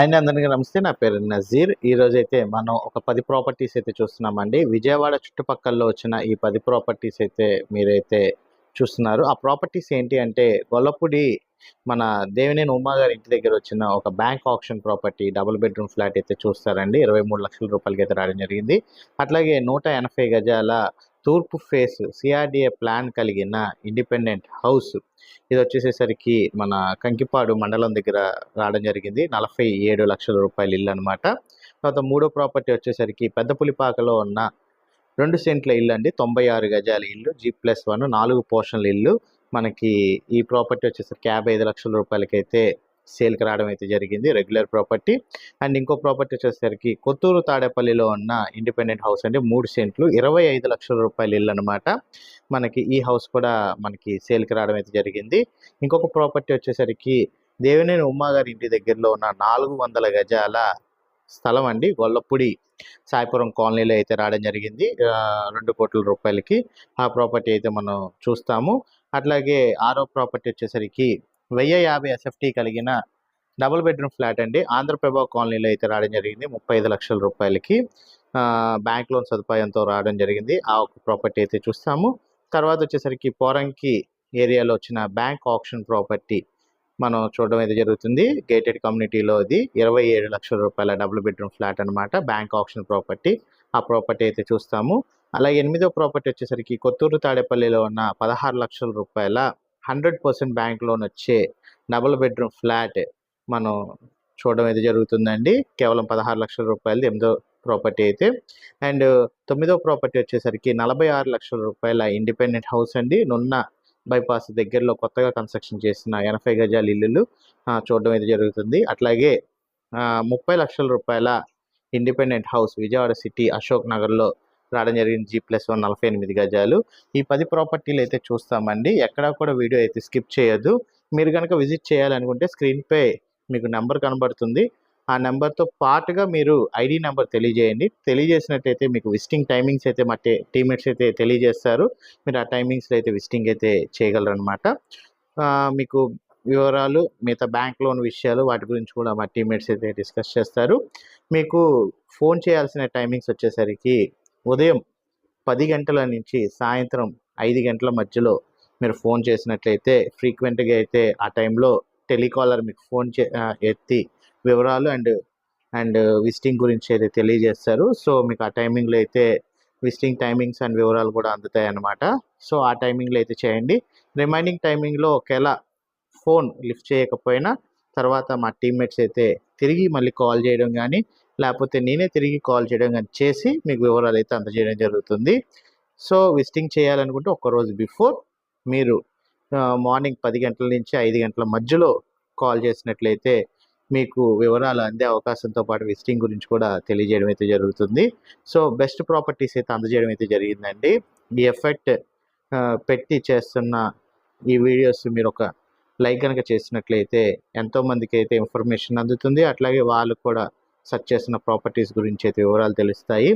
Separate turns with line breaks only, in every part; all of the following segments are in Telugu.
అండ్ అందరికీ నమస్తే. నా పేరు నజీర్. ఈరోజైతే మనం ఒక పది ప్రాపర్టీస్ అయితే చూస్తున్నామండి. విజయవాడ చుట్టుపక్కల్లో వచ్చిన ఈ పది ప్రాపర్టీస్ అయితే మీరైతే చూస్తున్నారు. ఆ ప్రాపర్టీస్ ఏంటి అంటే గొల్లపూడి మన దేవినేని ఉమా గారి ఇంటి దగ్గర వచ్చిన ఒక bank option property double bedroom flat అయితే చూస్తారండి. ఇరవై మూడు లక్షల రూపాయలకి అయితే రావడం జరిగింది. అట్లాగే నూట ఎనభై గజాల తూర్పు ఫేస్ సిఆర్డిఏ ప్లాన్ కలిగిన ఇండిపెండెంట్ హౌస్ ఇది వచ్చేసేసరికి మన కంకిపాడు మండలం దగ్గర రావడం జరిగింది. నలభై ఏడు లక్షల రూపాయల ఇల్లు అనమాట తర్వాత మూడో ప్రాపర్టీ వచ్చేసరికి పెద్ద పులిపాకలో ఉన్న రెండు సెంట్ల ఇల్లు అండి. తొంభై ఆరు గజాల ఇల్లు జీ ప్లస్ వన్ నాలుగు పోర్షన్ల ఇల్లు. మనకి ఈ ప్రాపర్టీ వచ్చేసరికి యాభై ఐదు లక్షల రూపాయలకైతే సేల్కి రావడం అయితే జరిగింది. Regular property. అండ్ ఇంకో ప్రాపర్టీ వచ్చేసరికి కొత్తూరు తాడేపల్లిలో ఉన్న ఇండిపెండెంట్ హౌస్ అంటే మూడు సెంట్లు. ఇరవై ఐదు లక్షల రూపాయలు ఇల్లు అనమాట మనకి ఈ హౌస్ కూడా మనకి సేల్కి రావడం అయితే జరిగింది. ఇంకొక ప్రాపర్టీ వచ్చేసరికి దేవినేని ఉమ్మగారి ఇంటి దగ్గరలో ఉన్న నాలుగు వందల గజాల స్థలం అండి. గొల్లపూడి సాయిపురం కాలనీలో అయితే రావడం జరిగింది. రెండు కోట్ల రూపాయలకి ఆ ప్రాపర్టీ అయితే మనం చూస్తాము. అట్లాగే ఆరో ప్రాపర్టీ వచ్చేసరికి వెయ్యి యాభై ఎస్ఎఫ్టీ కలిగిన డబుల్ బెడ్రూమ్ ఫ్లాట్ అండి. ఆంధ్రప్రభ కాలనీలో అయితే రావడం జరిగింది. ముప్పై ఐదు లక్షల రూపాయలకి బ్యాంక్ లోన్ సదుపాయంతో రావడం జరిగింది. ఆ ఒక ప్రాపర్టీ అయితే చూస్తాము. తర్వాత వచ్చేసరికి పోరంకి ఏరియాలో వచ్చిన బ్యాంక్ ఆప్షన్ ప్రాపర్టీ మనం చూడడం అయితే జరుగుతుంది. గేటెడ్ కమ్యూనిటీలో ఇది ఇరవై ఏడు లక్షల రూపాయల డబుల్ బెడ్రూమ్ ఫ్లాట్ అనమాట బ్యాంక్ ఆప్షన్ ప్రాపర్టీ ఆ ప్రాపర్టీ అయితే చూస్తాము. అలాగే ఎనిమిదో ప్రాపర్టీ వచ్చేసరికి కొత్తూరు తాడేపల్లిలో ఉన్న పదహారు లక్షల రూపాయల హండ్రెడ్ పర్సెంట్ బ్యాంక్ లోన్ వచ్చే డబుల్ బెడ్రూమ్ ఫ్లాట్ మనం చూడడం అయితే జరుగుతుందండి. కేవలం పదహారు లక్షల రూపాయలది ఎనిమిదో ప్రాపర్టీ అయితే. అండ్ తొమ్మిదో ప్రాపర్టీ వచ్చేసరికి నలభై ఆరు లక్షల రూపాయల ఇండిపెండెంట్ హౌస్ అండి. నున్న బైపాస్ దగ్గరలో కొత్తగా కన్స్ట్రక్షన్ చేసిన ఎనభై గజాల ఇల్లులు చూడడం అయితే జరుగుతుంది. అట్లాగే ముప్పై లక్షల రూపాయల independent house Vijayawada city Ashok నగర్లో రావడం జరిగింది. జీ ప్లస్ వన్ నలభై ఎనిమిది గజాలు. ఈ పది ప్రాపర్టీలు అయితే చూస్తామండి. ఎక్కడా కూడా వీడియో అయితే స్కిప్ చేయొద్దు. మీరు కనుక విజిట్ చేయాలనుకుంటే స్క్రీన్పై మీకు నెంబర్ కనబడుతుంది. ఆ నెంబర్తో పాటుగా మీరు ఐడి నెంబర్ తెలియజేయండి. తెలియజేసినట్టయితే మీకు విజిటింగ్ టైమింగ్స్ అయితే మా టీమేట్స్ అయితే తెలియజేస్తారు. మీరు ఆ టైమింగ్స్లో అయితే విజిటింగ్ అయితే చేయగలరు అనమాట మీకు వివరాలు మిగతా బ్యాంక్ లోన్ విషయాలు వాటి గురించి కూడా మా టీమేట్స్ అయితే డిస్కస్ చేస్తారు. మీకు ఫోన్ చేయాల్సిన టైమింగ్స్ వచ్చేసరికి ఉదయం పది గంటల నుంచి సాయంత్రం ఐదు గంటల మధ్యలో మీరు ఫోన్ చేసినట్లయితే ఫ్రీక్వెంట్గా అయితే ఆ టైంలో టెలికాలర్ మీకు ఫోన్ చే ఎత్తి వివరాలు అండ్ అండ్ విజిటింగ్ గురించి అయితే తెలియజేస్తారు. సో మీకు ఆ టైమింగ్లో అయితే విజిటింగ్ టైమింగ్స్ అండ్ వివరాలు కూడా అందుతాయి అన్నమాట సో ఆ టైమింగ్లో అయితే చేయండి. రిమైనింగ్ టైమింగ్లో ఒకవేళ ఫోన్ లిఫ్ట్ చేయకపోయినా తర్వాత మా టీమ్మేట్స్ అయితే తిరిగి మళ్ళీ కాల్ చేయడం కానీ లేకపోతే నేనే తిరిగి కాల్ చేయడం కానీ చేసి మీకు వివరాలు అయితే అందజేయడం జరుగుతుంది. సో విజిటింగ్ చేయాలనుకుంటే ఒక్కరోజు బిఫోర్ మీరు మార్నింగ్ పది గంటల నుంచి ఐదు గంటల మధ్యలో కాల్ చేసినట్లయితే మీకు వివరాలు అందే అవకాశంతో పాటు విజిటింగ్ గురించి కూడా తెలియజేయడం అయితే జరుగుతుంది. సో బెస్ట్ ప్రాపర్టీస్ అయితే అందజేయడం అయితే జరిగిందండి. ఈ ఎఫెక్ట్ పెట్టి చేస్తున్న ఈ వీడియోస్ మీరు ఒక లైక్ కనుక చేసినట్లయితే ఎంతోమందికి అయితే ఇన్ఫర్మేషన్ అందుతుంది. అట్లాగే వాళ్ళు కూడా సెర్చ్ చేసిన ప్రాపర్టీస్ గురించి అయితే వివరాలు తెలుస్తాయి.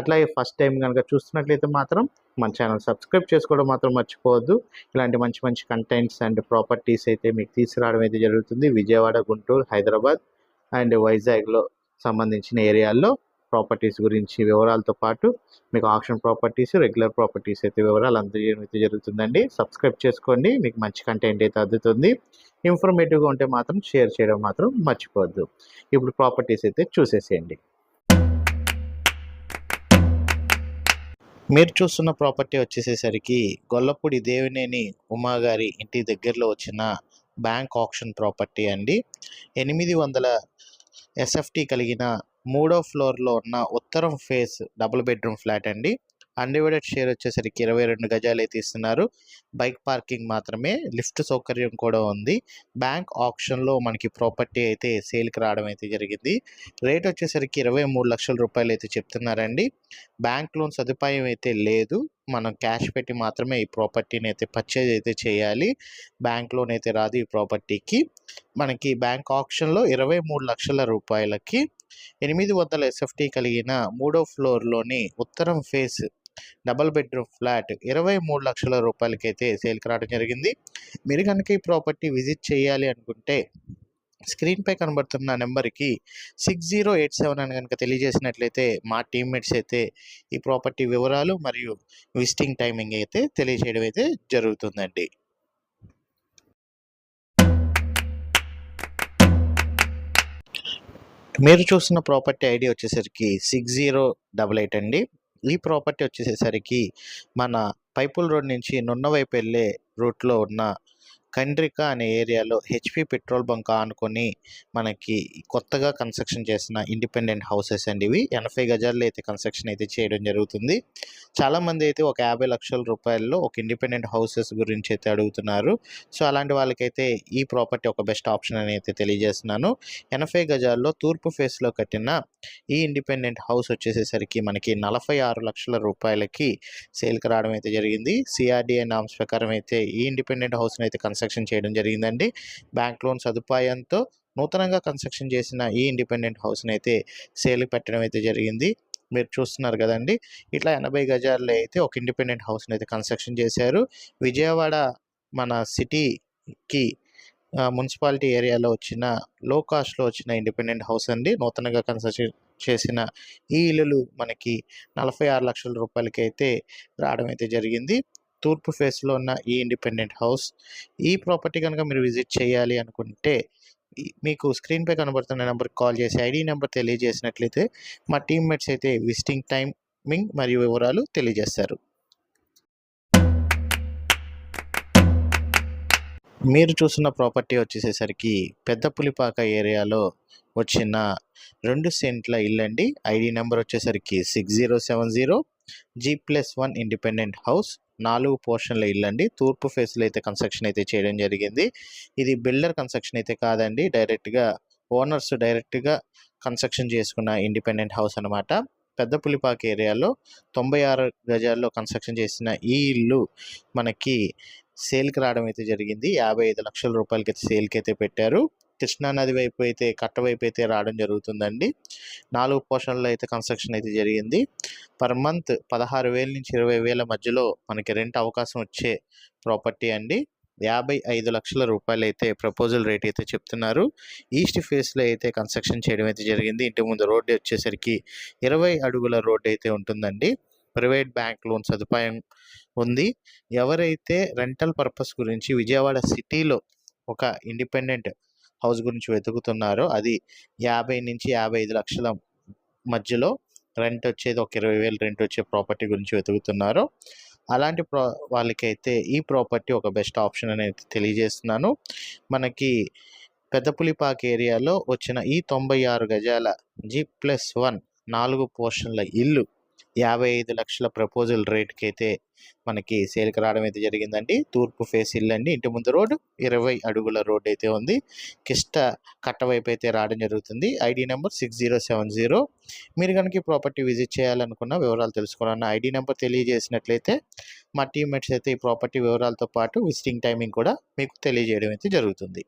అట్లాగే ఫస్ట్ టైం కనుక చూస్తున్నట్లయితే మాత్రం మన ఛానల్ సబ్స్క్రైబ్ చేసుకోవడం మాత్రం మర్చిపోవద్దు. ఇలాంటి మంచి మంచి కంటెంట్స్ అండ్ ప్రాపర్టీస్ అయితే మీకు తీసుకురావడం అయితే జరుగుతుంది. విజయవాడ గుంటూరు హైదరాబాద్ అండ్ వైజాగ్లో సంబంధించిన ఏరియాల్లో ప్రాపర్టీస్ గురించి వివరాలతో పాటు మీకు ఆప్షన్ ప్రాపర్టీస్ రెగ్యులర్ ప్రాపర్టీస్ అయితే వివరాలు అందజేయడం అయితే జరుగుతుందండి. సబ్స్క్రైబ్ చేసుకోండి. మీకు మంచి కంటెంట్ అయితే అందుతుంది. ఇన్ఫర్మేటివ్గా ఉంటే మాత్రం షేర్ చేయడం మాత్రం మర్చిపోవద్దు. ఇప్పుడు ప్రాపర్టీస్ అయితే చూసేసేయండి. మీరు చూస్తున్న ప్రాపర్టీ వచ్చేసేసరికి గొల్లపూడి దేవినేని ఉమాగారి ఇంటి దగ్గరలో వచ్చిన బ్యాంక్ ఆప్షన్ ప్రాపర్టీ అండి. ఎనిమిది వందల ఎస్ఎఫ్టీ కలిగిన మూడో ఫ్లోర్లో ఉన్న ఉత్తరం ఫేస్ డబుల్ బెడ్రూమ్ ఫ్లాట్ అండి. అన్డివైడెడ్ షేర్ వచ్చేసరికి ఇరవై రెండు గజాలు అయితే ఇస్తున్నారు బైక్ పార్కింగ్ మాత్రమే లిఫ్ట్ సౌకర్యం కూడా ఉంది. బ్యాంక్ ఆప్షన్లో మనకి ప్రాపర్టీ అయితే సేల్కి రావడం అయితే జరిగింది. రేట్ వచ్చేసరికి ఇరవై మూడు లక్షల రూపాయలు అయితే చెప్తున్నారండి. బ్యాంక్ లోన్ సదుపాయం అయితే లేదు. మనం క్యాష్ పెట్టి మాత్రమే ఈ ప్రాపర్టీని అయితే పర్చేజ్ అయితే చేయాలి. బ్యాంక్ లోన్ అయితే రాదు ఈ ప్రాపర్టీకి. మనకి బ్యాంక్ ఆప్షన్లో ఇరవై మూడు లక్షల రూపాయలకి ఎనిమిది వందల ఎస్ఎఫ్టీ కలిగిన మూడో ఫ్లోర్లోని ఉత్తరం ఫేస్ డబల్ బెడ్రూమ్ ఫ్లాట్ ఇరవై మూడు లక్షల రూపాయలకైతే సేల్కి రావడం జరిగింది. మీరు కనుక ఈ ప్రాపర్టీ విజిట్ చేయాలి అనుకుంటే స్క్రీన్పై కనబడుతున్న నెంబర్కి సిక్స్ జీరో ఎయిట్ సెవెన్ అని కనుక తెలియజేసినట్లయితే మా టీమ్మేట్స్ అయితే ఈ ప్రాపర్టీ వివరాలు మరియు విజిటింగ్ టైమింగ్ అయితే తెలియజేయడం అయితే జరుగుతుందండి. మీరు చూసిన ప్రాపర్టీ ఐడి వచ్చేసరికి సిక్స్ జీరో డబల్ ఎయిట్ అండి. ఈ ప్రాపర్టీ వచ్చేసరికి మన పైపుల్ రోడ్ నుంచి నున్న వైపు వెళ్ళే రూట్లో ఉన్న కండ్రిక అనే ఏరియాలో హెచ్పి పెట్రోల్ బంక్ ఆనుకొని మనకి కొత్తగా కన్స్ట్రక్షన్ చేసిన ఇండిపెండెంట్ హౌసెస్ అండి ఇవి. ఎనభై గజాల్లో అయితే కన్స్ట్రక్షన్ అయితే చేయడం జరుగుతుంది. చాలామంది అయితే ఒక యాభై లక్షల రూపాయల్లో ఒక ఇండిపెండెంట్ హౌసెస్ గురించి అయితే అడుగుతున్నారు. సో అలాంటి వాళ్ళకైతే ఈ ప్రాపర్టీ ఒక బెస్ట్ ఆప్షన్ అని అయితే తెలియజేస్తున్నాను. ఎనభై గజాల్లో తూర్పు ఫేస్లో కట్టిన ఈ ఇండిపెండెంట్ హౌస్ వచ్చేసేసరికి మనకి నలభై ఆరు లక్షల రూపాయలకి సేల్కి రావడం అయితే జరిగింది. సిఆర్డిఏ నామ్స్ ప్రకారం అయితే ఈ ఇండిపెండెంట్ హౌస్ని అయితే కన్స్ట్రక్షన్ చేయడం జరిగిందండి. బ్యాంక్ లోన్ సదుపాయంతో నూతనంగా కన్స్ట్రక్షన్ చేసిన ఈ ఇండిపెండెంట్ హౌస్ని అయితే సేల్ పెట్టడం అయితే జరిగింది. మీరు చూస్తున్నారు కదండి. ఇట్లా ఎనభై గజాల్లో అయితే ఒక ఇండిపెండెంట్ హౌస్ని అయితే కన్స్ట్రక్షన్ చేశారు. విజయవాడ మన సిటీకి మున్సిపాలిటీ ఏరియాలో వచ్చిన లో కాస్ట్లో వచ్చిన ఇండిపెండెంట్ హౌస్ అండి. నూతనంగా కన్స్ట్రక్షన్ చేసిన ఈ ఇల్లులు మనకి నలభై ఆరు లక్షల రూపాయలకి అయితే రావడం అయితే జరిగింది. తూర్పు ఫేస్లో ఉన్న ఈ ఇండిపెండెంట్ హౌస్ ఈ ప్రాపర్టీ కనుక మీరు విజిట్ చేయాలి అనుకుంటే మీకు స్క్రీన్పై కనబడుతున్న నెంబర్కి కాల్ చేసి ఐడి నెంబర్ తెలియజేసినట్లయితే మా టీమ్మేట్స్ అయితే విజిటింగ్ టైమింగ్ మరియు వివరాలు తెలియజేస్తారు. మీరు చూస్తున్న ప్రాపర్టీ వచ్చేసేసరికి పెద్ద పులిపాక ఏరియాలో వచ్చిన రెండు సెంట్ల ఇల్లండి ఐడి నెంబర్ వచ్చేసరికి six zero seven zero G plus one independent house నాలుగు పోర్షన్ల ఇల్లు అండి తూర్పు ఫేస్లో అయితే కన్స్ట్రక్షన్ అయితే చేయడం జరిగింది. ఇది బిల్డర్ కన్స్ట్రక్షన్ అయితే కాదండి. డైరెక్ట్గా ఓనర్స్ డైరెక్ట్గా కన్స్ట్రక్షన్ చేసుకున్న ఇండిపెండెంట్ హౌస్ అనమాట పెద్ద పులిపాక ఏరియాలో తొంభై ఆరు గజాల్లో కన్స్ట్రక్షన్ చేసిన ఈ ఇల్లు మనకి సేల్కి రావడం అయితే జరిగింది. యాభై ఐదు లక్షల రూపాయలకి అయితే సేల్కి అయితే పెట్టారు. కృష్ణా నది వైపు అయితే కట్ట వైపు అయితే రావడం జరుగుతుందండి. నాలుగు పోర్షన్లో అయితే కన్స్ట్రక్షన్ అయితే జరిగింది. పర్ మంత్ పదహారు వేల నుంచి ఇరవై వేల మధ్యలో మనకి రెంట్ అవకాశం వచ్చే ప్రాపర్టీ అండి. యాభై ఐదు లక్షల రూపాయలు అయితే ప్రపోజల్ రేట్ అయితే చెప్తున్నారు. ఈస్ట్ ఫేస్లో అయితే కన్స్ట్రక్షన్ చేయడం అయితే జరిగింది. ఇంటి ముందు రోడ్డు వచ్చేసరికి ఇరవై అడుగుల రోడ్డు అయితే ఉంటుందండి. ప్రైవేట్ బ్యాంక్ లోన్ సదుపాయం ఉంది. ఎవరైతే రెంటల్ పర్పస్ గురించి విజయవాడ సిటీలో ఒక ఇండిపెండెంట్ హౌస్ గురించి వెతుకుతున్నారో. అది యాభై నుంచి యాభై ఐదు లక్షల మధ్యలో రెంట్ వచ్చేది ఒక ఇరవై వేలు రెంట్ వచ్చే ప్రాపర్టీ గురించి వెతుకుతున్నారో. అలాంటి ప్రా వాళ్ళకైతే ఈ ప్రాపర్టీ ఒక బెస్ట్ ఆప్షన్ అనేది తెలియజేస్తున్నాను. మనకి పెద్దపులిపాక ఏరియాలో వచ్చిన ఈ తొంభై ఆరు గజాల జీ ప్లస్ వన్ నాలుగు పోర్షన్ల ఇల్లు యాభై ఐదు లక్షల ప్రపోజల్ రేట్కి అయితే మనకి సేల్కి రావడం అయితే జరిగిందండి. తూర్పు ఫేస్ ఇల్లు అండి. ఇంటి ముందు రోడ్డు ఇరవై అడుగుల రోడ్ అయితే ఉంది. కిష్ట కట్టవైపు అయితే రావడం జరుగుతుంది. ID number six zero seven zero. మీరు కనుక ఈ ప్రాపర్టీ విజిట్ చేయాలనుకున్న వివరాలు తెలుసుకోవాలన్న ఐడి నెంబర్ తెలియజేసినట్లయితే మా టీమ్మేట్స్ అయితే ఈ ప్రాపర్టీ వివరాలతో పాటు విజిటింగ్ టైమింగ్ కూడా మీకు తెలియజేయడం అయితే జరుగుతుంది.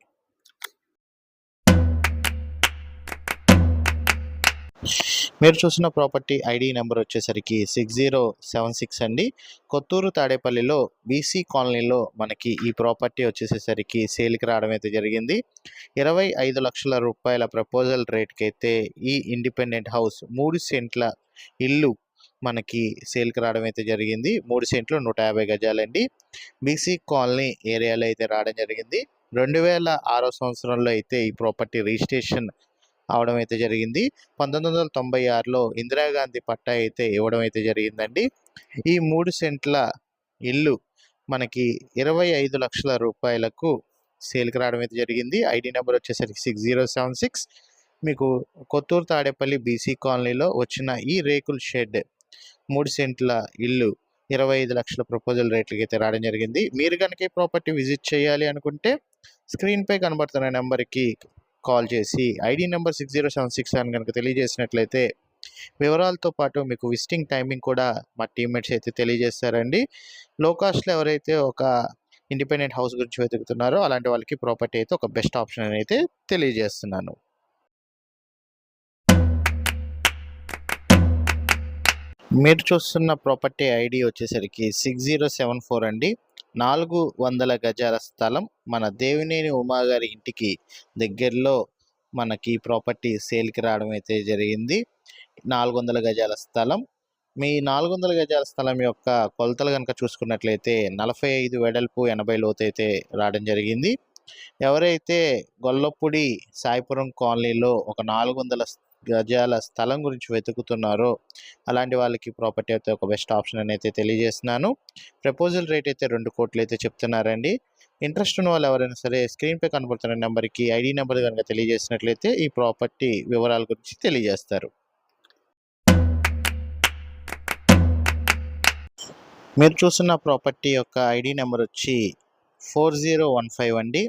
మీరు చూసిన ప్రాపర్టీ ఐడి నెంబర్ వచ్చేసరికి సిక్స్ జీరో సెవెన్ సిక్స్ అండి. కొత్తూరు తాడేపల్లిలో బీసీ కాలనీలో మనకి ఈ ప్రాపర్టీ వచ్చేసేసరికి సేల్కి రావడం అయితే జరిగింది. ఇరవై ఐదు లక్షల రూపాయల ప్రపోజల్ రేట్కి అయితే ఈ ఇండిపెండెంట్ హౌస్ మూడు సెంట్ల ఇల్లు మనకి సేల్కి రావడం అయితే జరిగింది. మూడు సెంట్లు నూట యాభై గజాలండి. బీసీ కాలనీ ఏరియాలో అయితే రావడం జరిగింది. రెండు వేల ఆరో సంవత్సరంలో అయితే ఈ ప్రాపర్టీ రిజిస్ట్రేషన్ అవడం అయితే జరిగింది. పంతొమ్మిది వందల తొంభై ఆరులో ఇందిరాగాంధీ పట్టా అయితే ఇవ్వడం అయితే జరిగిందండి. ఈ మూడు సెంట్ల ఇల్లు మనకి ఇరవై ఐదు లక్షల రూపాయలకు సేల్కి రావడం అయితే జరిగింది. ఐడి నెంబర్ వచ్చేసరికి సిక్స్ జీరో సెవెన్ సిక్స్. మీకు కొత్తూరు తాడేపల్లి బీసీ కాలనీలో వచ్చిన ఈ రేకుల్ షెడ్ మూడు సెంట్ల ఇల్లు ఇరవై ఐదు లక్షల ప్రపోజల్ రేట్లకి అయితే రావడం జరిగింది. మీరు కనుక ఈ ప్రాపర్టీ విజిట్ చేయాలి అనుకుంటే స్క్రీన్పై కనబడుతున్న నెంబర్కి కాల్ చేసి ID number six zero seven six అని కనుక తెలియజేసినట్లయితే వివరాలతో పాటు మీకు విజిటింగ్ టైమింగ్ కూడా మా టీమ్మేట్స్ అయితే తెలియజేస్తారండి. లో కాస్ట్లో ఎవరైతే ఒక ఇండిపెండెంట్ హౌస్ గురించి వెతుకుతున్నారో అలాంటి వాళ్ళకి ప్రాపర్టీ అయితే ఒక బెస్ట్ ఆప్షన్ అని అయితే తెలియజేస్తున్నాను. మీరు చూస్తున్న ప్రాపర్టీ ఐడి వచ్చేసరికి సిక్స్ జీరో సెవెన్ ఫోర్ అండి. నాలుగు వందల గజాల స్థలం మన దేవినేని ఉమాగారి ఇంటికి దగ్గరలో మనకి ప్రాపర్టీ సేల్కి రావడం అయితే జరిగింది. నాలుగు వందల గజాల స్థలం. మీ నాలుగు వందల గజాల స్థలం యొక్క కొలతలు కనుక చూసుకున్నట్లయితే నలభై ఐదు వెడల్పు ఎనభై లోతు అయితే రావడం జరిగింది. ఎవరైతే గొల్లపూడి సాయిపురం కాలనీలో ఒక నాలుగు వందల గజాల స్థలం గురించి వెతుకుతున్నారో అలాంటి వాళ్ళకి ప్రాపర్టీ అయితే ఒక బెస్ట్ ఆప్షన్ అని అయితే తెలియజేస్తున్నాను. ప్రపోజల్ రేట్ అయితే రెండు కోట్లు అయితే చెప్తున్నారండి. ఇంట్రెస్ట్ ఉన్న వాళ్ళు ఎవరైనా సరే స్క్రీన్పై కనబడుతున్న నెంబర్కి ఐడి నెంబర్ కనుక తెలియజేసినట్లయితే ఈ ప్రాపర్టీ వివరాల గురించి తెలియజేస్తారు. మీరు చూస్తున్న ప్రాపర్టీ యొక్క ఐడి నెంబర్ వచ్చి ఫోర్ జీరో వన్ ఫైవ్ అండి.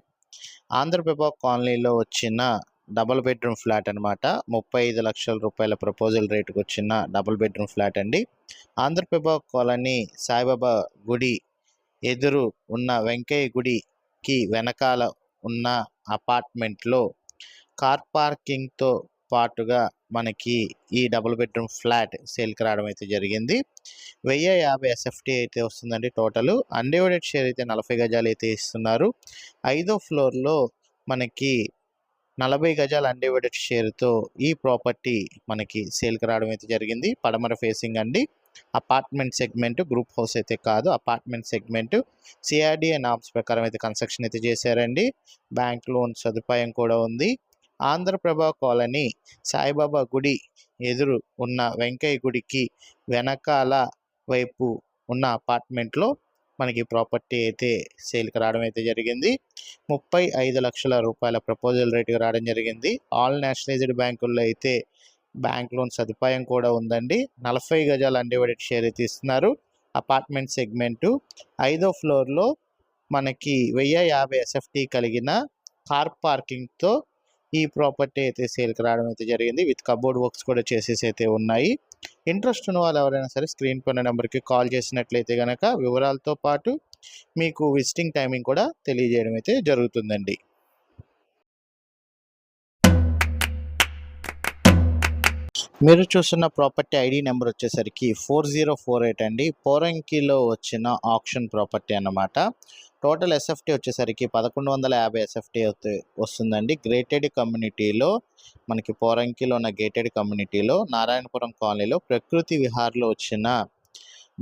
ఆంధ్రప్రభ కాలనీలో వచ్చిన డబుల్ బెడ్రూమ్ ఫ్లాట్ అనమాట ముప్పై ఐదు లక్షల రూపాయల ప్రపోజల్ రేటుకు వచ్చిన డబుల్ బెడ్రూమ్ ఫ్లాట్ అండి. ఆంధ్రప్రభ కాలనీ సాయిబాబా గుడి ఎదురు ఉన్న వెంకయ్య గుడికి వెనకాల ఉన్న అపార్ట్మెంట్లో కార్ పార్కింగ్తో పాటుగా మనకి ఈ డబుల్ బెడ్రూమ్ ఫ్లాట్ సేల్కి రావడం అయితే జరిగింది. వెయ్యి యాభై ఎస్ఎఫ్టీ అయితే వస్తుందండి టోటల్. అన్డివైడెడ్ షేర్ అయితే నలభై గజాలు అయితే ఇస్తున్నారు. ఐదో ఫ్లోర్లో మనకి నలభై గజాల అన్డివైడెడ్ షేర్తో ఈ ప్రాపర్టీ మనకి సేల్కి రావడం అయితే జరిగింది. పడమర ఫేసింగ్ అండి. అపార్ట్మెంట్ సెగ్మెంట్ గ్రూప్ హౌస్ అయితే కాదు. అపార్ట్మెంట్ సెగ్మెంట్ సిఆర్డిఏ నామ్స్ ప్రకారం అయితే కన్స్ట్రక్షన్ అయితే చేశారండి. బ్యాంక్ లోన్ సదుపాయం కూడా ఉంది. ఆంధ్రప్రభ కాలనీ సాయిబాబా గుడి ఎదురు ఉన్న వెంకయ్య గుడికి వెనకాల వైపు ఉన్న అపార్ట్మెంట్లో మనకి ప్రాపర్టీ అయితే సేల్కి రావడం అయితే జరిగింది. ముప్పై ఐదు లక్షల రూపాయల ప్రపోజల్ రేటుకి రావడం జరిగింది. ఆల్ నేషనలైజ్డ్ బ్యాంకుల్లో అయితే బ్యాంక్ లోన్ సదుపాయం కూడా ఉందండి. నలభై గజాల అన్డివైడెడ్ షేర్ అయితే ఇస్తున్నారు. Apartment segment. ఐదో ఫ్లోర్లో మనకి వెయ్యి యాభై ఎస్ఎఫ్టీ కలిగిన కార్ పార్కింగ్తో ఈ ప్రాపర్టీ అయితే సేల్కి రావడం అయితే జరిగింది. విత్ కబోర్డ్ వర్క్స్ కూడా చేసేసి అయితే ఉన్నాయి. ఇంట్రెస్ట్ ఉన్న వాళ్ళు ఎవరైనా సరే స్క్రీన్ పైన నెంబర్కి కాల్ చేసినట్లయితే కనుక వివరాలతో పాటు మీకు విజిటింగ్ టైమింగ్ కూడా తెలియజేయడం అయితే జరుగుతుందండి. మీరు చూస్తున్న ప్రాపర్టీ ఐడి నెంబర్ వచ్చేసరికి ఫోర్ జీరో ఫోర్ ఎయిట్ అండి. పోరంకిలో వచ్చిన ఆప్షన్ ప్రాపర్టీ అన్నమాట. టోటల్ ఎస్ఎఫ్టీ వచ్చేసరికి పదకొండు వందల యాభై ఎస్ఎఫ్టీ వస్తుందండి. గ్రేటెడ్ కమ్యూనిటీలో మనకి పోరంకిలో ఉన్న గేటెడ్ కమ్యూనిటీలో నారాయణపురం కాలనీలో ప్రకృతి విహార్లో వచ్చిన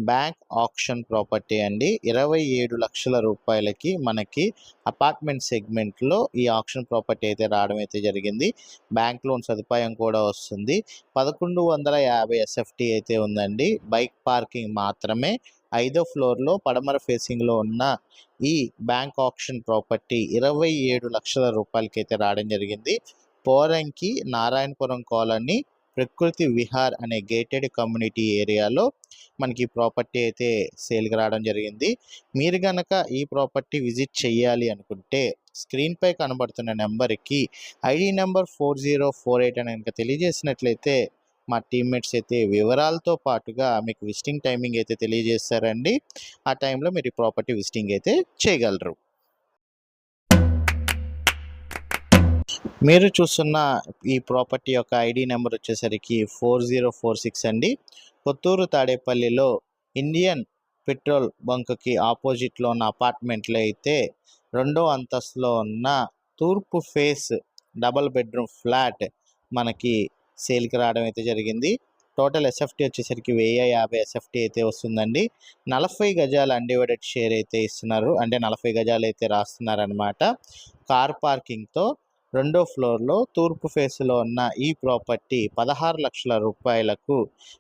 బ్యాంక్ ఆప్షన్ ప్రాపర్టీ అండి. ఇరవై ఏడు లక్షల రూపాయలకి మనకి అపార్ట్మెంట్ సెగ్మెంట్లో ఈ ఆప్షన్ ప్రాపర్టీ అయితే రావడం అయితే జరిగింది. బ్యాంక్ లోన్ సదుపాయం కూడా వస్తుంది. పదకొండు వందల యాభై ఎస్ఎఫ్టీ అయితే ఉందండి. బైక్ పార్కింగ్ మాత్రమే. ఐదో ఫ్లోర్లో పడమర ఫేసింగ్లో ఉన్న ఈ బ్యాంక్ ఆప్షన్ ప్రాపర్టీ ఇరవై ఏడు లక్షల రూపాయలకి అయితే రావడం జరిగింది. పోరంకి నారాయణపురం కాలనీ ప్రకృతి విహార్ అనే గేటెడ్ కమ్యూనిటీ ఏరియాలో మనకి ప్రాపర్టీ అయితే సేల్కి రావడం జరిగింది. మీరు కనుక ఈ ప్రాపర్టీ విజిట్ చేయాలి అనుకుంటే స్క్రీన్పై కనబడుతున్న నెంబర్కి ID number four zero four eight అని కనుక తెలియజేసినట్లయితే మా టీమ్మేట్స్ అయితే వివరాలతో పాటుగా మీకు విజిటింగ్ టైమింగ్ అయితే తెలియజేస్తారండి. ఆ టైంలో మీరు ప్రాపర్టీ విజిటింగ్ అయితే చేయగలరు. మీరు చూస్తున్న ఈ ప్రాపర్టీ యొక్క ఐడి నెంబర్ వచ్చేసరికి ఫోర్ జీరో ఫోర్ సిక్స్ అండి. కొత్తూరు తాడేపల్లిలో ఇండియన్ పెట్రోల్ బంక్కి ఆపోజిట్లో ఉన్న అపార్ట్మెంట్లో అయితే రెండో అంతస్తులో ఉన్న తూర్పు ఫేస్ డబల్ బెడ్రూమ్ ఫ్లాట్ మనకి సేల్కి రావడం అయితే జరిగింది. టోటల్ ఎస్ఎఫ్టీ వచ్చేసరికి వెయ్యి యాభై ఎస్ఎఫ్టీ అయితే వస్తుందండి. నలభై గజాల అన్డివైడెడ్ షేర్ అయితే ఇస్తున్నారు. అంటే నలభై గజాలు అయితే రాస్తున్నారనమాట కార్ పార్కింగ్తో రెండో ఫ్లోర్లో తూర్పు ఫేస్లో ఉన్న ఈ ప్రాపర్టీ పదహారు లక్షల రూపాయలకు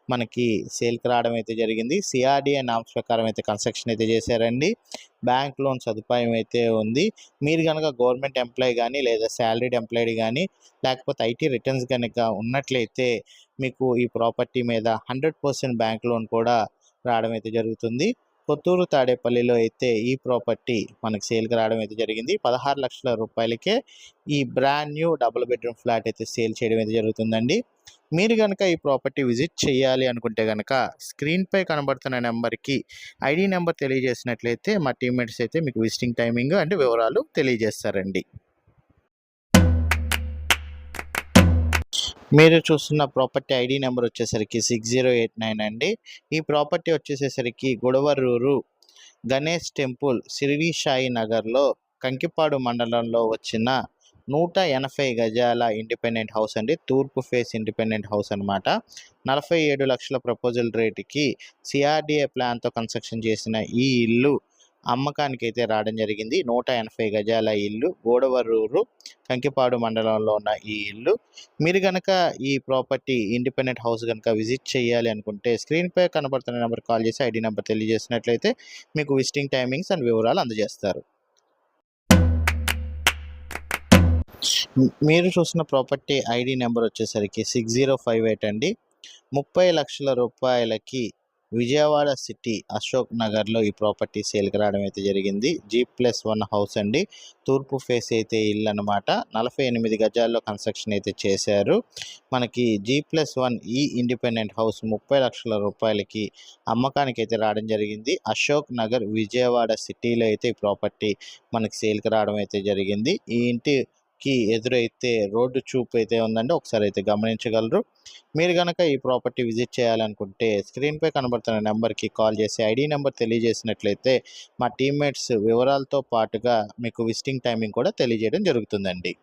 మనకి సేల్కి రావడం అయితే జరిగింది. సిఆర్డిఏ నామ్స్ ప్రకారం అయితే కన్స్ట్రక్షన్ అయితే చేశారండి. బ్యాంక్ లోన్ సదుపాయం అయితే ఉంది. మీరు కనుక గవర్నమెంట్ ఎంప్లాయ్ కానీ లేదా శాలరీడ్ ఎంప్లాయీ కానీ లేకపోతే ఐటీ రిటర్న్స్ కనుక ఉన్నట్లయితే మీకు ఈ ప్రాపర్టీ మీద హండ్రెడ్ పర్సెంట్ బ్యాంక్ లోన్ కూడా రావడం అయితే జరుగుతుంది. కొత్తూరు తాడేపల్లిలో అయితే ఈ ప్రాపర్టీ మనకు సేల్కి రావడం అయితే జరిగింది. పదహారు లక్షల రూపాయలకే ఈ brand new double bedroom flat అయితే సేల్ చేయడం అయితే జరుగుతుందండి. మీరు కనుక ఈ ప్రాపర్టీ విజిట్ చేయాలి అనుకుంటే కనుక స్క్రీన్పై కనబడుతున్న నెంబర్కి ఐడి నెంబర్ తెలియజేసినట్లయితే మా టీమ్మేట్స్ అయితే మీకు విజిటింగ్ టైమింగ్ అండ్ వివరాలు తెలియజేస్తారండి. మీరు చూస్తున్న ప్రాపర్టీ ఐడి నెంబర్ వచ్చేసరికి సిక్స్ జీరో ఎయిట్ నైన్ అండి. ఈ ప్రాపర్టీ వచ్చేసేసరికి గొడవరూరు గణేష్ టెంపుల్ షిరిడి సాయి నగర్లో కంకిపాడు మండలంలో వచ్చిన నూట ఎనభై గజాల ఇండిపెండెంట్ హౌస్ అండి. తూర్పు ఫేస్ ఇండిపెండెంట్ హౌస్ అన్నమాట. నలభై ఏడు లక్షల ప్రపోజల్ రేటుకి సిఆర్డిఏ ప్లాన్తో కన్స్ట్రక్షన్ చేసిన ఈ ఇల్లు అమ్మకానికి అయితే రావడం జరిగింది. నూట ఎనభై గజాల ఇల్లు గోడవరూరు కంకిపాడు మండలంలో ఉన్న ఈ ఇల్లు. మీరు కనుక ఈ ప్రాపర్టీ ఇండిపెండెంట్ హౌస్ కనుక విజిట్ చేయాలి అనుకుంటే స్క్రీన్పై కనబడుతున్న నెంబర్ కాల్ చేసి ఐడి నెంబర్ తెలియజేసినట్లయితే మీకు విజిటింగ్ టైమింగ్స్ అండ్ వివరాలు అందజేస్తారు. మీరు చూసిన ప్రాపర్టీ ఐడి నెంబర్ వచ్చేసరికి సిక్స్ జీరో ఫైవ్ ఎయిట్ అండి. ముప్పై లక్షల రూపాయలకి విజయవాడ సిటీ అశోక్ నగర్లో ఈ ప్రాపర్టీ సేల్కి రావడం అయితే జరిగింది. జీ ప్లస్ వన్ హౌస్ అండి. తూర్పు ఫేస్ అయితే ఇల్లు అనమాట నలభై ఎనిమిది గజాల్లో కన్స్ట్రక్షన్ అయితే చేశారు. మనకి జీ ప్లస్ వన్ ఈ ఇండిపెండెంట్ హౌస్ ముప్పై లక్షల రూపాయలకి అమ్మకానికి అయితే రావడం జరిగింది. అశోక్ నగర్ విజయవాడ సిటీలో అయితే ఈ ప్రాపర్టీ మనకి సేల్కి రావడం అయితే జరిగింది. ఈ ఇంటి కి ఎదురైతే రోడ్డు చూపు అయితే ఉందండి ఒకసారి అయితే గమనించగలరు. మీరు కనుక ఈ ప్రాపర్టీ విజిట్ చేయాలనుకుంటే స్క్రీన్పై కనబడుతున్న నెంబర్కి కాల్ చేసి ఐడి నెంబర్ తెలియజేసినట్లయితే మా టీమ్మేట్స్ వివరాలతో పాటుగా మీకు విజిటింగ్ టైమింగ్ కూడా తెలియజేయడం జరుగుతుందండి.